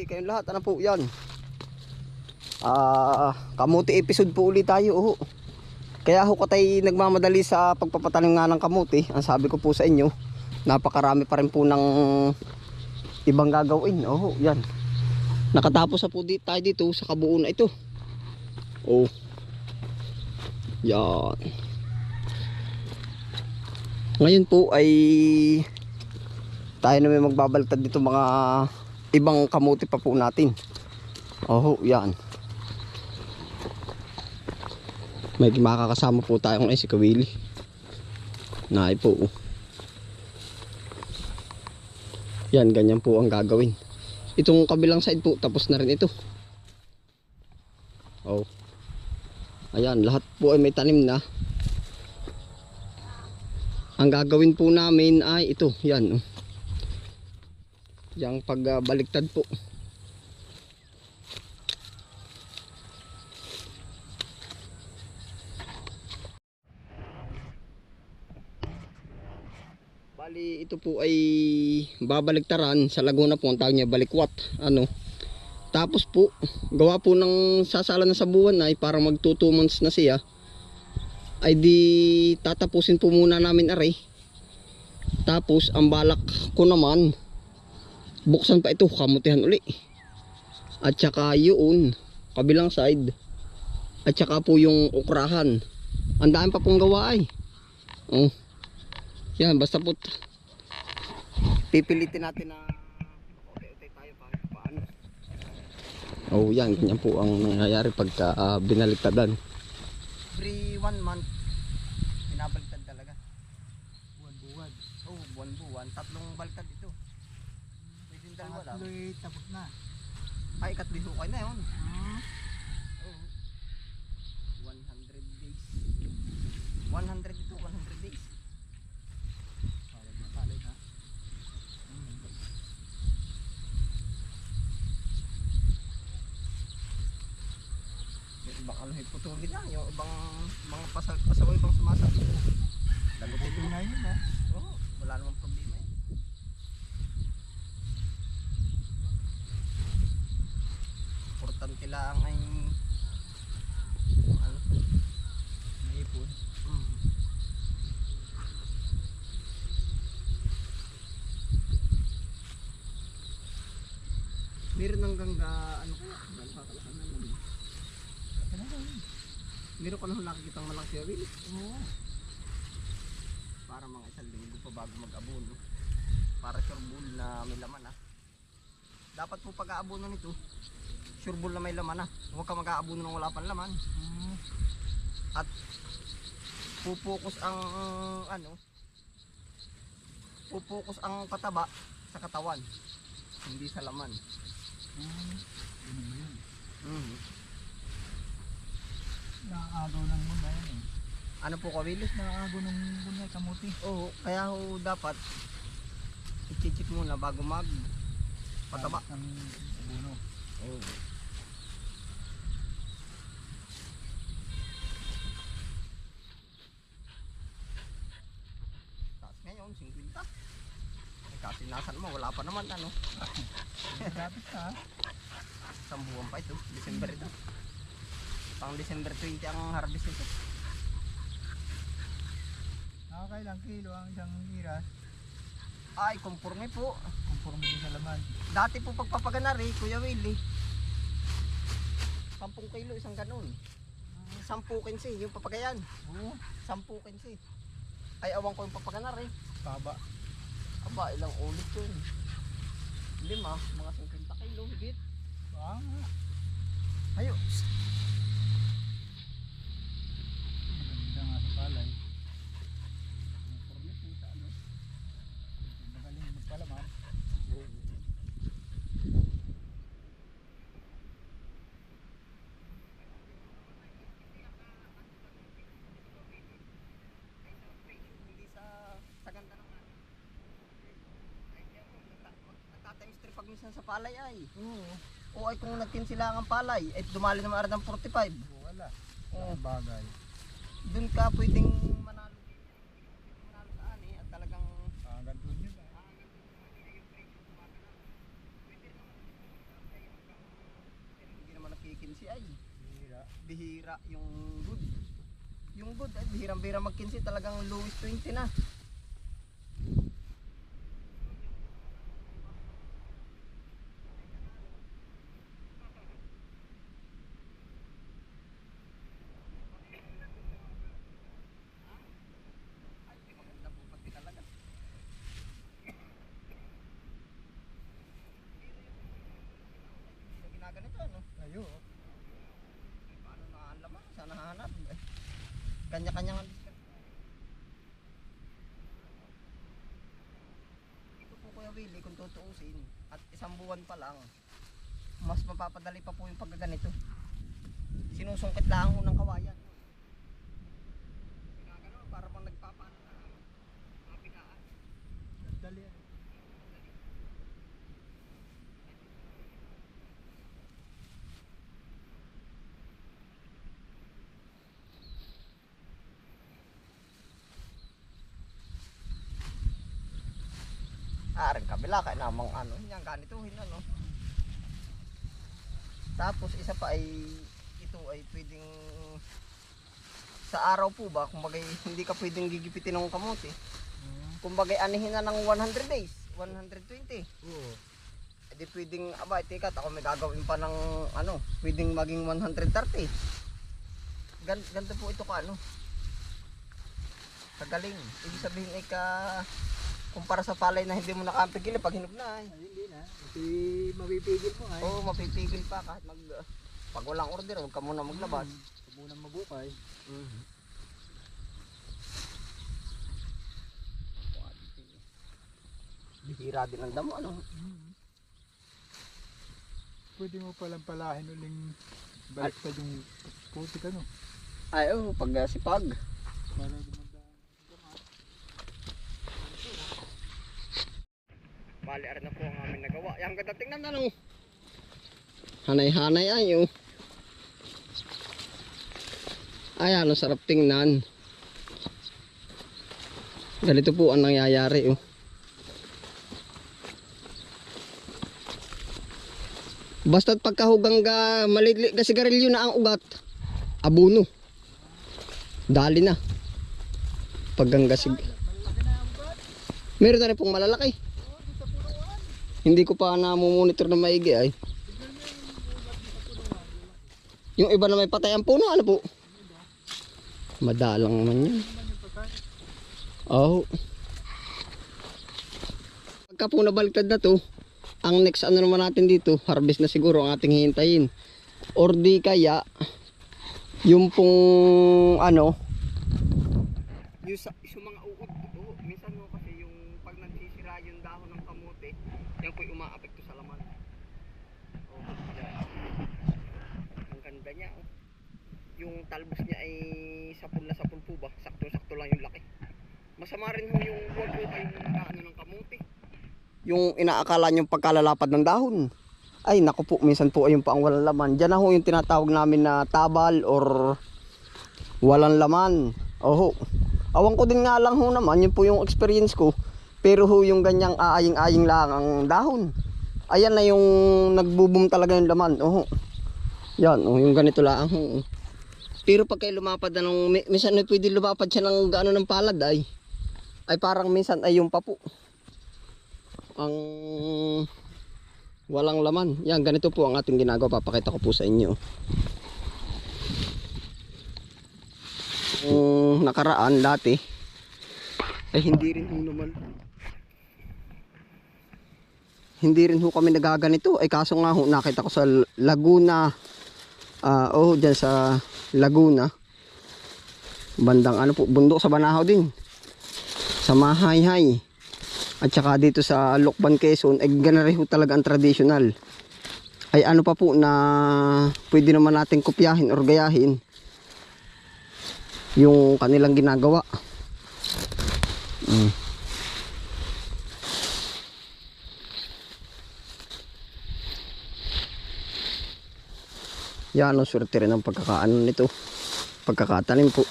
uli kayong lahat. Ano po yan? Ah, kamuti episode po uli tayo. Oh. Kaya ho ko tayo nagmamadali sa pagpapatanim nga ng kamuti. Ang sabi ko po sa inyo, napakarami pa rin po ng ibang gagawin. Oh, yan. Nakatapos na po dito, tayo dito sa kabuo na ito. Oh. Yan. Ngayon po ay tayo na may magbabaltad dito mga ibang kamuti pa po natin. Oh, yan. May makakasama po tayo ngayon si Kawili. Naay po. Yan, ganyan po ang gagawin. Itong kabilang side po, tapos na rin ito. Oh. Ayan, lahat po ay may tanim na. Ang gagawin po namin ay ito, yan. Oh. Yang pagbaliktad po. Bali, ito po ay babaliktaran sa Laguna po ang tawag niya balikwat. Ano? Tapos po, gawa po ng sasala na sa buwan ay para mag 2 months na siya. Ay di tatapusin po muna namin aray. Tapos ang balak ko naman buksan pa ito, kamutihan uli. At saka yun, kabilang side. At saka po yung ukrahan. Ang dami pa pong gawa ay. Oh. Yan, basta po pipilitin natin na. Oh, yan, ganyan po ang nangyayari pagka ah, binaliktadan. Every one month, binabaliktad talaga. Buwan-buwan. Oh, buwan-buwan, tatlong baliktad ito. Pangatlo'y tapos na. Ay, ikatbihukay na yun. Hmm. Oh. 100 days. 100 ito, 100 days. Matalay na. Yung ibang ano, putulin na. Yung ibang mga pasal, pasaway ibang sumasabi. Lagutin Ito mo. na yun ha. Oo, wala namang problema Importante lang ay ano, Naipon. mm, Meron hanggang ga, ano ko, hanggang kakalakan na naman. Meron ka na nakikita ang malang siya, Will. Oo. Para mga isang linggo pa bago mag-abono. Para sure bull na may laman ah. Dapat po pag-aabono nito, sure bull na may laman ah. Huwag ka mag-aabono nang wala pang laman. Hmm. At pupokus ang ano, pupokus ang pataba sa katawan. Hindi sa laman. Hmm. Yun ba yun? Mhm. Nakakagaw ng muna yan eh. Ano po kawilis? Nakakagaw ng muna kamuti. Oo, kaya ho dapat i-check muna bago mag pataba. Ng abono. Oo. Taas ngayon, 50. Eh, kasi wala pa naman ano. Dapat ka. Isang buwan pa ito, December ito. Pang December 20 ang harvest ito. Nakakailang kilo ang isang iras. Ay, conforme po. Conforme din sa laman. Dati po pagpapaganari, Kuya Willie. 10 kilo isang ganun. 10 kinsi, yung papagayan. Oo. 10 kinsi. Ay, awang ko yung papaganari. Taba. Aba, ilang ulit yun. Lima, mga 50 kilo, higit. Baka nga. Ayo. Maganda nga sa palay. Conforme po sa ano. Magaling magpalaman. Hindi sa, sa ganda ng ano. Ay, kaya po, nagta- mag- Nagtatimes 3 pag minsan sa palay ay. Oo. O ay kung nagkinsilangan palay, ay dumali naman arad ng 45. Wala. Oo. Ang bagay. Doon ka pwedeng manalo. Manalo sa ani at talagang Ah, ganito yun ah. mag-15 ay. Hira. Bihira yung good. Yung good ay bihirang-bihira mag-15 talagang lowest 20 na. Ano? Tayo. Paano na ang laman? Sana hanap. Eh, Kanya-kanya nga. Ito po Kuya Willie kung tutuusin at isang buwan pa lang mas mapapadali pa po yung pagkaganito. Sinusungkit lang ho ng kawayan. Ginagano para pang nagpapaano na mapigaan. Dali. Aring kabila kaya namang ano, yan ganituhin ano. Tapos isa pa ay ito ay pwedeng sa araw po ba, kumbaga hindi ka pwedeng gigipitin ng kamote. Kumbaga anihin na ng 100 days, 120. Oo. Eh di pwedeng, aba, teka, ako may gagawin pa ng ano, pwedeng maging 130. Gan ganito po ito ka ano. Kagaling. Ibig sabihin ay ka kumpara sa palay na hindi mo nakampigil pag hinog na ay. Ay, hindi na. Kasi mapipigil mo ay. Oo, mapipigil pa kahit mag uh, pag walang order, huwag ka muna maglabas. Huwag mo nang mabukay. Mhm. Bihira din ang damo, ano? Pwede mo palang palahin uling baliktad yung putik ano. Ay, oo, pag uh, sipag. Para Bali, na po ang aming nagawa. Yang ganda tingnan na, no? Hanay-hanay ay, oh. Ay, ano, sarap tingnan. Ganito po ang nangyayari, oh. Basta't pagkahugang ga maliit ka sigarilyo na ang ugat, abuno. Dali na. Paggangga sig... Meron na rin pong malalaki. Hindi ko pa na-monitor na maigi ay. Yung iba na may patay ang puno, ano po? Madalang naman yun. Oh. Pagka po nabaliktad na to, ang next ano naman natin dito, harvest na siguro ang ating hihintayin. Or di kaya, yung pong ano, yung, yung mga uod, oh, minsan mo kasi yung pag nagsisira yung dahon ng kamote, yan po'y umaapekto sa laman. Oh. Ang ganda niya. Oh. Yung talbos niya ay sapul na sapul po ba? Sakto-sakto lang yung laki. Masama rin yung huwag po kayong ano ng kamote. Yung inaakala niyong pagkalalapad ng dahon. Ay, naku po, minsan po ayun pa ang walang laman. Diyan na ho yung tinatawag namin na tabal or walang laman. Oho. Awan ko din nga lang ho naman, yun po yung experience ko. Pero ho yung ganyang aaying-aying lang ang dahon. Ayan na yung nagbubum talaga yung laman. Oho. Yan, oh, yung ganito lang ho. Pero pag kayo lumapad na nung, mi- minsan ay pwede lumapad siya ng gaano ng palad ay. Ay parang minsan ay yung papo. Ang walang laman. Yan, ganito po ang ating ginagawa. Papakita ko po sa inyo. Yung nakaraan dati ay hindi rin ho naman. Hindi rin ho kami nagaganito. Ay kaso nga ho nakita ko sa Laguna. Ah oh dyan sa Laguna. Bandang ano po bundok sa Banahaw din. Sa Mahayhay. At saka dito sa Lokban Quezon ay ganun rin ho talaga ang traditional ay ano pa po na pwede naman natin kopyahin or gayahin yung kanilang ginagawa. Mm. Yan ang swerte rin ang pagkakaano nito. Pagkakatanim po.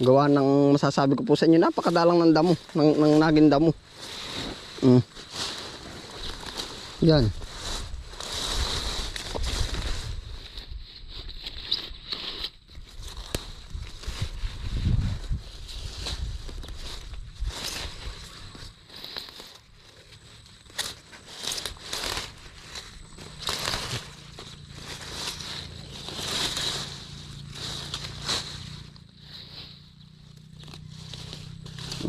Gawa ng masasabi ko po sa inyo, napakadalang ng damo, ng, ng naging damo. Mm. Yan.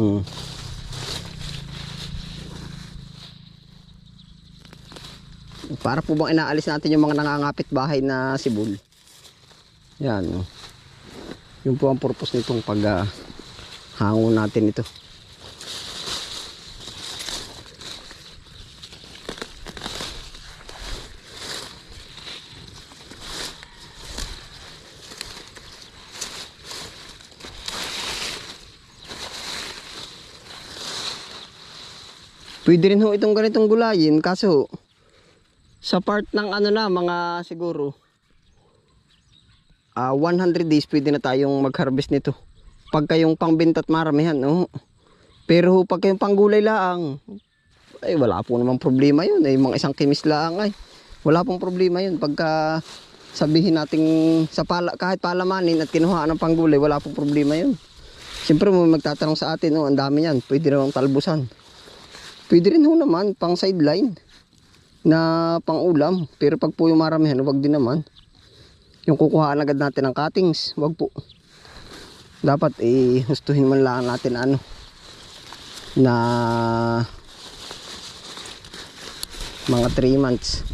Mm. Para po bang inaalis natin yung mga nangangapit bahay na sibol. Yan. Yun po ang purpose nitong pag hango natin ito. Pwede rin ho itong ganitong gulayin kaso sa part ng ano na mga siguro ah 100 days pwede na tayong mag-harvest nito. Pag kayong pangbenta at maramihan, no. Pero pag kayong panggulay laang, ay wala po namang problema yun. Ay mga isang kimis laang ay. Wala pong problema yun. Pagka sabihin nating sa pala, kahit palamanin at kinuhaan ng panggulay, wala pong problema yun. Siyempre may magtatanong sa atin, oh, ang dami yan. Pwede namang talbusan. Pwede rin ho naman pang sideline na pang ulam. Pero pag po yung maramihan, wag din naman. Yung kukuhaan agad natin ng cuttings, wag po. Dapat eh hustuhin man lang natin ano na mga 3 months.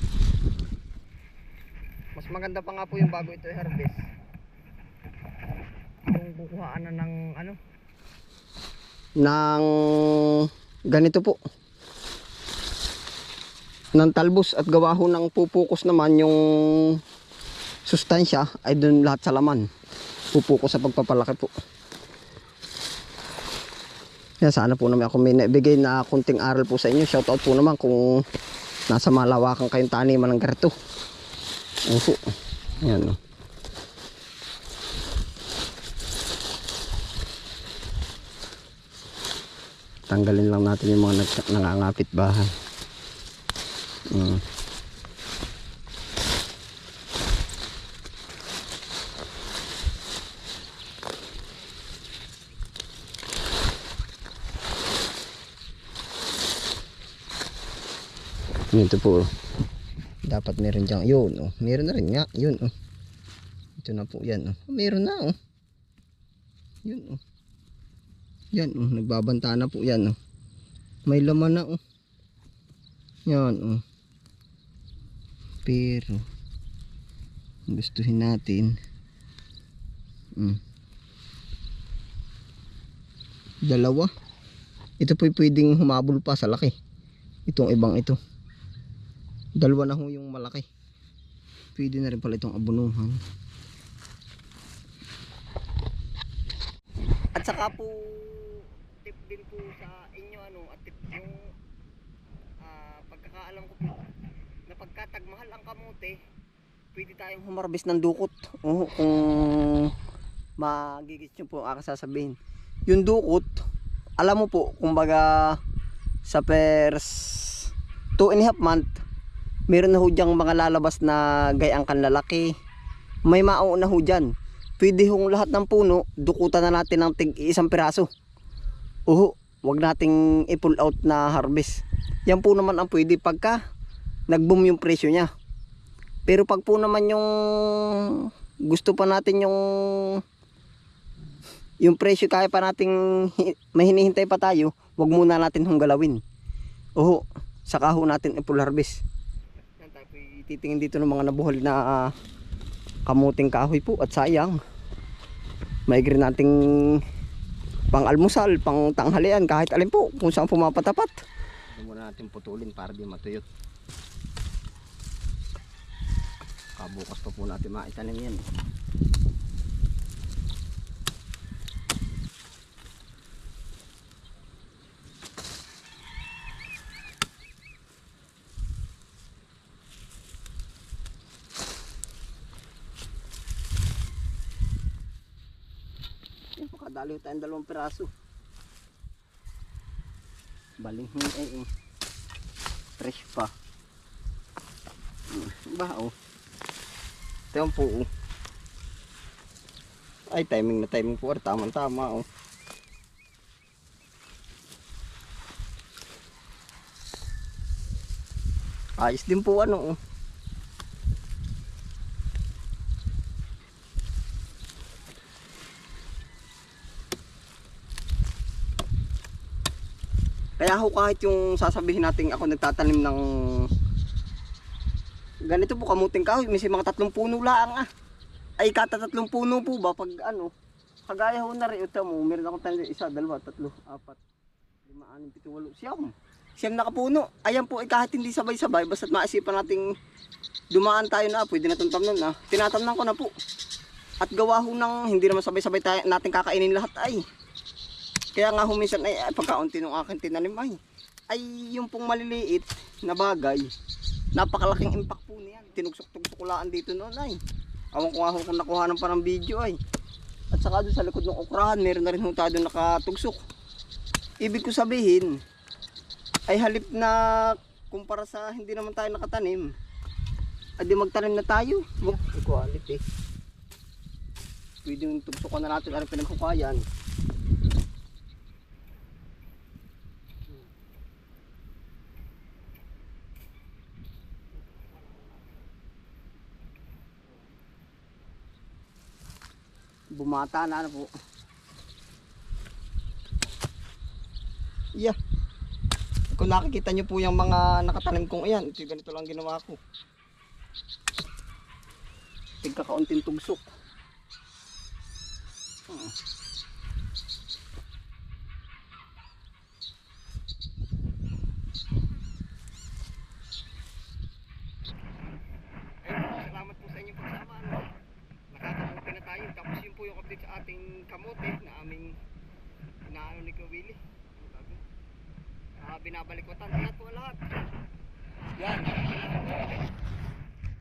Mas maganda pa nga po yung bago ito i-harvest. Yung kukuhaan na ng ano ng ganito po ng talbos at gawa ho ng pupukos naman yung sustansya ay dun lahat sa laman. Pupukos sa pagpapalaki po. Yan sana po naman ako may naibigay na kunting aral po sa inyo. Shout out po naman kung nasa malawakan kayong taniman ng ganito. Opo. Yan o tanggalin lang natin yung mga nangangapit bahay Mm. Ito po. Dapat meron dyan. Yun, oh. Meron na rin nga. Yun, oh. Ito na po yan, oh. Meron na, oh. Yun, oh. Yan, oh. Nagbabanta na po yan, oh. May laman na, oh. Yan, oh. Pero, gustuhin natin. Mm. Dalawa. Ito po'y pwedeng humabol pa sa laki. Itong ibang ito. Dalawa na ho yung malaki. Pwede na rin pala itong abunuhan. At saka po, tip din po sa inyo ano, at tip yung ah, pagkakaalam ko po, na pagkatagmahal ang kamote, pwede tayong humarbis ng dukot. Oo, kung magigit nyo po ang sasabihin. Yung dukot, alam mo po, kumbaga sa first 2 and a half month, meron na ho diyang mga lalabas na gayang kanlalaki. May mauna ho dyan. Pwede hong lahat ng puno, dukutan na natin ng tig isang piraso. Uho, wag nating i-pull out na harvest. Yan po naman ang pwede pagka nag-boom yung presyo niya. Pero pag po naman yung gusto pa natin yung yung presyo kaya pa nating may pa tayo, wag muna natin hong galawin. Oo, saka ho natin i-full harvest. Titingin dito ng mga nabuhol na ah, kamuting kahoy po at sayang. Maigri nating pang almusal, pang tanghalian, kahit alin po kung saan pumapatapat. Ito muna natin putulin para di matuyot. Kabukas pa po natin maitanim yan. Makadaliw tayong dalawang piraso. Balinghin eh, eh. Fresh pa. Hmm, Ba, oh. Ito yung po, oh. Ay, timing na timing po. Tamang tama, oh. Ayos din po, ano, oh. kahit yung sasabihin natin ako nagtatanim ng ganito po kamuting kahoy, may mga tatlong puno lang ah. Ay kata tatlong puno po ba pag ano, kagaya ho na rin, ito mo, meron akong tanim isa, dalawa, tatlo, apat, lima, anim, pito, walo, siyam. Siyam na kapuno. Ayan po, eh, kahit hindi sabay-sabay, basta't maisipan nating dumaan tayo na, pwede na itong tamnan na. Tinatamnan ko na po. At gawa ho ng hindi naman sabay-sabay tayo, natin kakainin lahat ay. Kaya nga ho minsan ay, ay pagkaunti ng aking tinanim ay. Ay yung pong maliliit na bagay, napakalaking impact po niyan. Tinugsok-tugsok kulaan dito noon ay. Awan ko nga ho kung nakuha ng parang video ay. At saka doon sa likod ng okrahan, meron na rin ho tayo nakatugsok. Ibig ko sabihin, ay halip na kumpara sa hindi naman tayo nakatanim, ay di magtanim na tayo. Wag equality. Pwede yung tugsukan na natin ang pinaghukayan. Bumata na ano po. Yeah. Kung nakikita nyo po yung mga nakatanim kong ayan, ito ganito lang ginawa ko. Tigkakaunting tugsok. Hmm. Ayun po, salamat po sa inyong pagsama. Ano? Nakakamuti na tayo. Tapos yun po yung update sa ating kamote na aming inaano ni tawag yun? Ah, binabalikwatan. Lahat po lahat. Yan.